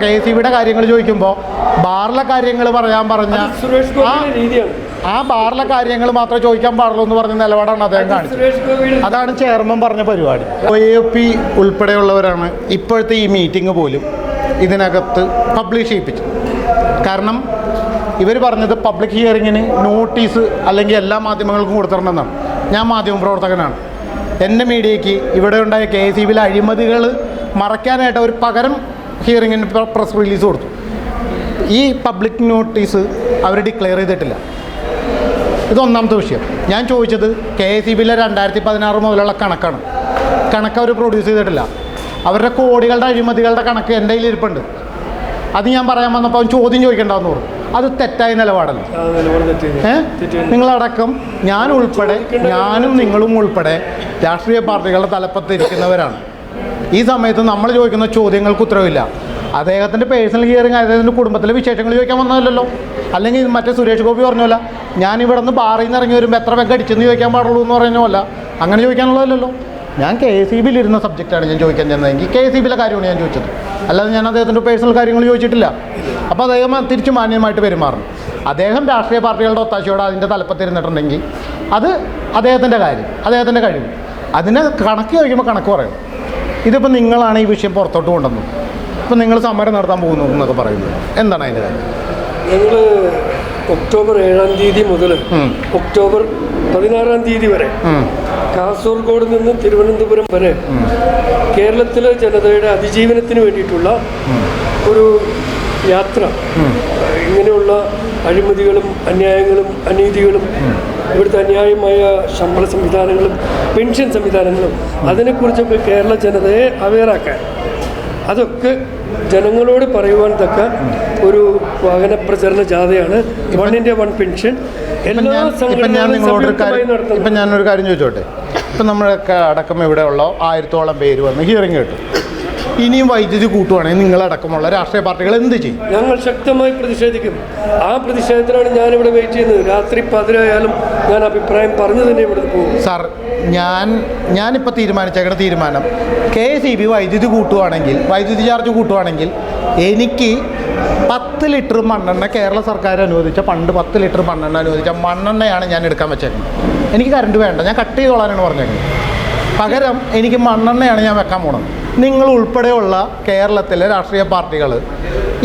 K C ബിയുടെ കാര്യങ്ങൾ ചോദിക്കുമ്പോൾ ബാറിലെ കാര്യങ്ങൾ പറയാൻ പറഞ്ഞ ആ ബാറിലെ കാര്യങ്ങൾ മാത്രമേ ചോദിക്കാൻ പാടുള്ളൂ എന്ന് പറഞ്ഞ നിലപാടാണ് അദ്ദേഹം കാണിച്ചത്. അതാണ് ചെയർമാൻ പറഞ്ഞ പരിപാടി. ഒ എ പി ഉൾപ്പെടെയുള്ളവരാണ് ഇപ്പോഴത്തെ ഈ മീറ്റിംഗ് പോലും ഇതിനകത്ത് പബ്ലിഷ് ചെയ്യിപ്പിച്ചത്. കാരണം ഇവർ പറഞ്ഞത് പബ്ലിക് ഹിയറിങ്ങിന് നോട്ടീസ് അല്ലെങ്കിൽ എല്ലാ മാധ്യമങ്ങൾക്കും കൊടുത്തിട്ടുണ്ടെന്നാണ് ഞാൻ മാധ്യമ പ്രവർത്തകനാണ്. എന്റെ മീഡിയയ്ക്ക് ഇവിടെ ഉണ്ടായ കെ എസ് സി ബിയിലെ അഴിമതികൾ മറയ്ക്കാനായിട്ട് ഒരു പകരം ഹിയറിങ്ങിന് പ്രസ് റിലീസ് കൊടുത്തു. ഈ പബ്ലിക് നോട്ടീസ് അവർ ഡിക്ലെയർ ചെയ്തിട്ടില്ല. ഇത് ഒന്നാമത്തെ വിഷയം. ഞാൻ ചോദിച്ചത് കെ എസ് ഇ ബിയിലെ രണ്ടായിരത്തി പതിനാറ് മുതലുള്ള കണക്കാണ്. കണക്ക് അവർ പ്രൊഡ്യൂസ് ചെയ്തിട്ടില്ല. അവരുടെ കോടികളുടെ അഴിമതികളുടെ കണക്ക് എന്റെ കയ്യിൽ ഇരിപ്പുണ്ട് അത് ഞാൻ പറയാൻ വന്നപ്പോൾ അവൻ ചോദ്യം ചോദിക്കേണ്ടെന്ന് പറഞ്ഞു. അത് തെറ്റായ നിലപാടല്ല. ആ നിലപാട് തെറ്റിയത് ഏ? തെറ്റിയത് നിങ്ങളടക്കം ഞാൻ ഉൾപ്പെടെ ഞാനും നിങ്ങളും ഉൾപ്പെടെ രാഷ്ട്രീയ പാർട്ടികളുടെ തലപ്പത്തിരിക്കുന്നവരാണ്. ഈ സമയത്ത് നമ്മൾ ചോദിക്കുന്ന ചോദ്യങ്ങൾക്ക് ഉത്തരവില്ല. അദ്ദേഹത്തിന്റെ പേഴ്സണൽ ഹിയറിംഗ് അദ്ദേഹത്തിന്റെ കുടുംബത്തിലെ വിശേഷങ്ങൾ ചോദിക്കാൻ വന്നതല്ലോ അല്ലെങ്കിൽ മറ്റേ സുരേഷ് ഗോപി പറഞ്ഞല്ല ഞാൻ ഇവിടെ നിന്ന് ബാറിൽ നിന്ന് ഇറങ്ങി വരുമ്പോൾ എത്ര പേർക്ക് അടിച്ചെന്ന് ചോദിക്കാൻ പാടുള്ളൂ എന്ന് പറഞ്ഞ അങ്ങനെ ചോദിക്കാനുള്ളതല്ലോ ഞാൻ കെ സി ബിയിൽ ഇരുന്ന സബ്ജക്റ്റാണ് ഞാൻ ചോദിക്കാൻ ചെന്നതെങ്കിൽ കെ സി ബിയിലെ കാര്യമാണ് ഞാൻ ചോദിച്ചത്. അല്ലാതെ ഞാൻ അദ്ദേഹത്തിന്റെ പേഴ്സണൽ കാര്യങ്ങൾ ചോദിച്ചിട്ടില്ല. അപ്പോൾ അദ്ദേഹം തിരിച്ചു മാന്യമായിട്ട് പെരുമാറും. അദ്ദേഹം രാഷ്ട്രീയ പാർട്ടികളുടെ ഒത്താശയോടെ അതിന്റെ തലപ്പത്തിരുന്നിട്ടുണ്ടെങ്കിൽ അത് അദ്ദേഹത്തിന്റെ കാര്യം അദ്ദേഹത്തിന്റെ കഴിവ്. അതിനെ കണക്ക് ചോദിക്കുമ്പോൾ കണക്ക് പറയണം ഇതിപ്പോൾ നിങ്ങളാണ് ഈ വിഷയം പുറത്തോട്ട് കൊണ്ടുവന്നത്. ഇപ്പം നിങ്ങൾ സമരം നടത്താൻ പോകുന്നു എന്നൊക്കെ പറയുന്നത്. എന്താണ് അതിന്റെ കാര്യം? ഞങ്ങൾ ഒക്ടോബർ ഏഴാം തീയതി മുതൽ ഒക്ടോബർ പതിനാറാം തീയതി വരെ കാസർഗോഡ് നിന്ന് തിരുവനന്തപുരം വരെ കേരളത്തിലെ ജനതയുടെ അതിജീവനത്തിന് വേണ്ടിയിട്ടുള്ള ഒരു യാത്ര ഇങ്ങനെയുള്ള അഴിമതികളും അന്യായങ്ങളും അനീതികളും ഇവിടുത്തെ അന്യായമായ ശമ്പള സംവിധാനങ്ങളും പെൻഷൻ സംവിധാനങ്ങളും അതിനെക്കുറിച്ചൊക്കെ കേരള ജനതയെ അവെയറാക്കാൻ. അതൊക്കെ ജനങ്ങളോട് പറയുവാൻ തക്ക ഒരു വാഹന പ്രചരണ ജാഥയാണ് വൺ ഇന്ത്യ വൺ പെൻഷൻ ഇപ്പം എല്ലാ സംഘടനകളും ഞാനൊരു കാര്യം ചോദിച്ചോട്ടെ? ഇപ്പം നമ്മളൊക്കെ അടക്കം ഇവിടെയുള്ള ആയിരത്തോളം പേര് വന്ന് ഹിയറിംഗ് കേട്ടു. ഇനിയും വൈദ്യുതി കൂട്ടുവാണെങ്കിൽ നിങ്ങളടക്കമുള്ള രാഷ്ട്രീയ പാർട്ടികൾ എന്ത് ചെയ്യും? ഞങ്ങൾ ശക്തമായി പ്രതിഷേധിക്കും. ആ പ്രതിഷേധത്തിനാണ് ഞാനിവിടെ വെയിറ്റ് ചെയ്യുന്നത്. രാത്രി പതിനായാലും ഞാൻ അഭിപ്രായം പറഞ്ഞു തന്നെ ഇവിടെ പോകും. സാർ ഞാൻ ഞാനിപ്പോൾ തീരുമാനിച്ചേക്കുന്ന തീരുമാനം കെ എസ് ഇ ബി വൈദ്യുതി കൂട്ടുവാണെങ്കിൽ വൈദ്യുതി ചാർജ് കൂട്ടുവാണെങ്കിൽ എനിക്ക് പത്ത് ലിറ്റർ മണ്ണെണ്ണ കേരള സർക്കാർ അനുവദിച്ച പണ്ട് പത്ത് ലിറ്റർ മണ്ണെണ്ണ അനുവദിച്ച മണ്ണെണ്ണയാണ് ഞാൻ എടുക്കാൻ വെച്ചേക്കുന്നത്. എനിക്ക് കറണ്ട് വേണ്ട. ഞാൻ കട്ട് ചെയ്തോളാനാണ് പറഞ്ഞേക്കുന്നത്. പകരം എനിക്ക് മണ്ണെണ്ണയാണ് ഞാൻ വെക്കാൻ പോണത്. നിങ്ങൾ ഉൾപ്പെടെയുള്ള കേരളത്തിലെ രാഷ്ട്രീയ പാർട്ടികൾ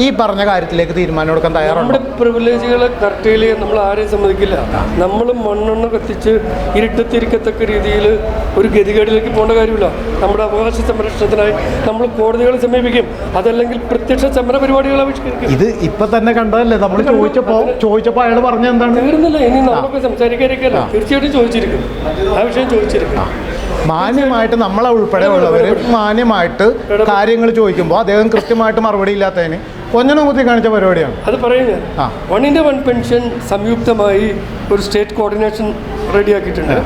ഈ പറഞ്ഞ കാര്യത്തിലേക്ക് തീരുമാനം എടുക്കാൻ തയ്യാറുണ്ടോ? നമ്മുടെ പ്രിവിലേജുകളെ കറക്റ്റ് നമ്മൾ ആരെയും സമ്മതിക്കില്ല. നമ്മൾ മണ്ണെണ്ണ കത്തിച്ച് ഇരുട്ടത്തിരിക്കത്തക്ക രീതിയിൽ ഒരു ഗതികേടിലേക്ക് പോകേണ്ട കാര്യമില്ല. നമ്മുടെ അവകാശ സംരക്ഷണത്തിനായി നമ്മൾ കോടതികളെ സമീപിക്കും. അതല്ലെങ്കിൽ പ്രത്യക്ഷ സമര പരിപാടികൾ ആവിഷ്കരിക്കും. ഇത് ഇപ്പം തന്നെ കണ്ടതല്ലേ? നമ്മൾ ചോദിച്ചപ്പോൾ ചോദിച്ചപ്പോൾ അയാൾ പറഞ്ഞ എന്താണ്? തീർന്നില്ല. ഇനി നമുക്ക് സംസാരിക്കാതിരിക്കല്ല തീർച്ചയായിട്ടും ചോദിച്ചിരിക്കും. ആ വിഷയം ചോദിച്ചിരിക്കും. മാന്യമായിട്ട് നമ്മളെ ഉൾപ്പെടെ ഉള്ളവർ മാന്യമായിട്ട് കാര്യങ്ങൾ ചോദിക്കുമ്പോൾ അദ്ദേഹം കൃത്യമായിട്ട് മറുപടി ഇല്ലാത്തതിന് കൊഞ്ഞനം കുത്തി കാണിച്ച പരിപാടിയാണ്. അത് പറയുന്നത്. വൺ ഇന്റെ വൺ പെൻഷൻ സംയുക്തമായി ഒരു സ്റ്റേറ്റ് കോർഡിനേഷൻ റെഡിയാക്കിയിട്ടുണ്ട്.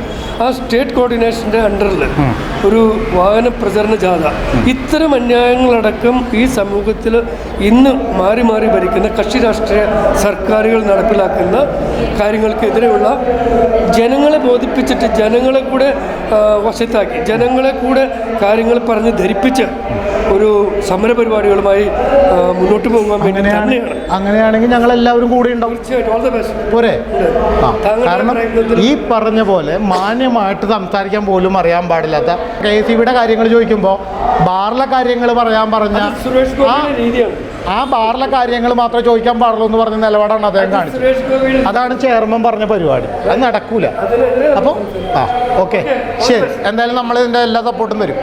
ആ സ്റ്റേറ്റ് കോർഡിനേഷന്റെ അണ്ടറിൽ ഒരു വാഹന പ്രചരണ ജാഥ. ഇത്തരം അന്യായങ്ങളടക്കം ഈ സമൂഹത്തിൽ ഇന്ന് മാറി മാറി ഭരിക്കുന്ന കക്ഷി രാഷ്ട്രീയ സർക്കാരുകൾ നടപ്പിലാക്കുന്ന കാര്യങ്ങൾക്കെതിരെയുള്ള ജനങ്ങളെ ബോധിപ്പിച്ചിട്ട് ജനങ്ങളെ കൂടെ വശത്താക്കി ജനങ്ങളെ കൂടെ കാര്യങ്ങൾ പറഞ്ഞ് ധരിപ്പിച്ച് ഒരു സമര പരിപാടികളുമായി മുന്നോട്ട് പോകാൻ വേണ്ടി തന്നെയാണ്. അങ്ങനെയാണെങ്കിൽ ഞങ്ങൾ എല്ലാവരും കൂടി ഉണ്ടാവും. തീർച്ചയായിട്ടും. ഓൾ ദ ബെസ്റ്റ് പോരെ? കാരണം ഈ പറഞ്ഞ പോലെ മാന്യമായിട്ട് സംസാരിക്കാൻ പോലും അറിയാൻ പാടില്ലാത്ത കെ സി ബിയുടെ കാര്യങ്ങൾ ചോദിക്കുമ്പോൾ ബാറിലെ കാര്യങ്ങൾ പറയാൻ പറഞ്ഞ ആ ബാറിലെ കാര്യങ്ങൾ മാത്രം ചോദിക്കാൻ പാടുള്ളൂ എന്ന് പറഞ്ഞ നിലപാടാണ് അദ്ദേഹം കാണിച്ചത്. അതാണ് ചെയർമാൻ പറഞ്ഞ പരിപാടി. അത് നടക്കൂല. അപ്പോൾ ആ ഓക്കെ. ശരി. എന്തായാലും നമ്മൾ ഇതിന്റെ എല്ലാ സപ്പോർട്ടും തരും.